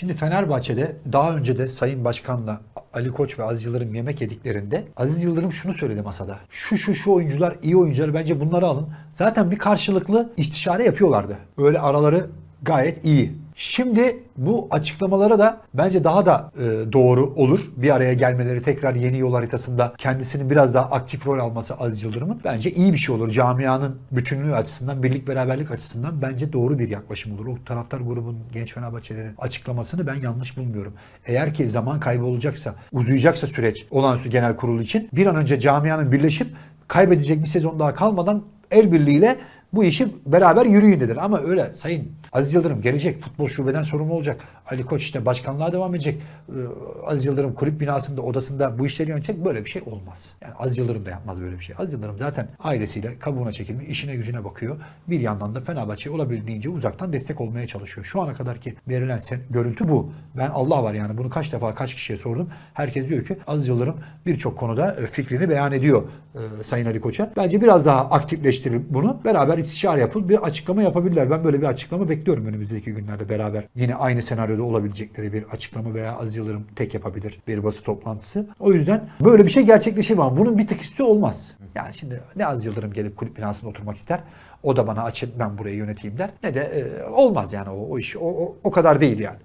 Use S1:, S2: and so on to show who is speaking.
S1: Şimdi Fenerbahçe'de daha önce de Sayın Başkan'la Ali Koç ve Aziz Yıldırım yemek yediklerinde Aziz Yıldırım şunu söyledi masada. Şu şu şu oyuncular iyi oyuncular bence bunları alın. Zaten bir karşılıklı istişare yapıyorlardı. Öyle araları gayet iyi. Şimdi bu açıklamalara da bence daha da e, doğru olur. Bir araya gelmeleri tekrar yeni yol haritasında kendisinin biraz daha aktif rol alması Aziz Yıldırım'ın bence iyi bir şey olur. Camianın bütünlüğü açısından, birlik beraberlik açısından bence doğru bir yaklaşım olur. O taraftar grubunun genç Fenerbahçelerin açıklamasını ben yanlış bulmuyorum. Eğer ki zaman kaybı olacaksa, uzayacaksa süreç olağanüstü genel kurulu için bir an önce camianın birleşip kaybedecek bir sezon daha kalmadan el birliğiyle bu işi beraber yürüyün dediler. Ama öyle Sayın Aziz Yıldırım gelecek. Futbol şubeden sorumlu olacak. Ali Koç işte başkanlığa devam edecek. Ee, Aziz Yıldırım kulüp binasında, odasında bu işleri yönetecek. Böyle bir şey olmaz. Yani Aziz Yıldırım da yapmaz böyle bir şey. Aziz Yıldırım zaten ailesiyle kabuğuna çekilmiş, işine gücüne bakıyor. Bir yandan da Fenerbahçe'ye olabildiğince uzaktan destek olmaya çalışıyor. Şu ana kadar ki verilen sen, görüntü bu. Ben Allah var yani bunu kaç defa kaç kişiye sordum. Herkes diyor ki Aziz Yıldırım birçok konuda e, fikrini beyan ediyor e, Sayın Ali Koç'a. Bence biraz daha aktifleştirip bunu beraber istişare yapıp bir açıklama yapabilirler. Ben böyle bir açıklama bekliyorum önümüzdeki günlerde beraber. Yine aynı senaryoda olabilecekleri bir açıklama veya Aziz Yıldırım tek yapabilir bir basın toplantısı. O yüzden böyle bir şey gerçekleşir ama bunun bir tık üstü olmaz. Yani şimdi ne Aziz Yıldırım gelip kulüp binasında oturmak ister. O da bana açın ben burayı yöneteyim der. Ne de e, olmaz yani o, o iş o, o, o kadar değil yani.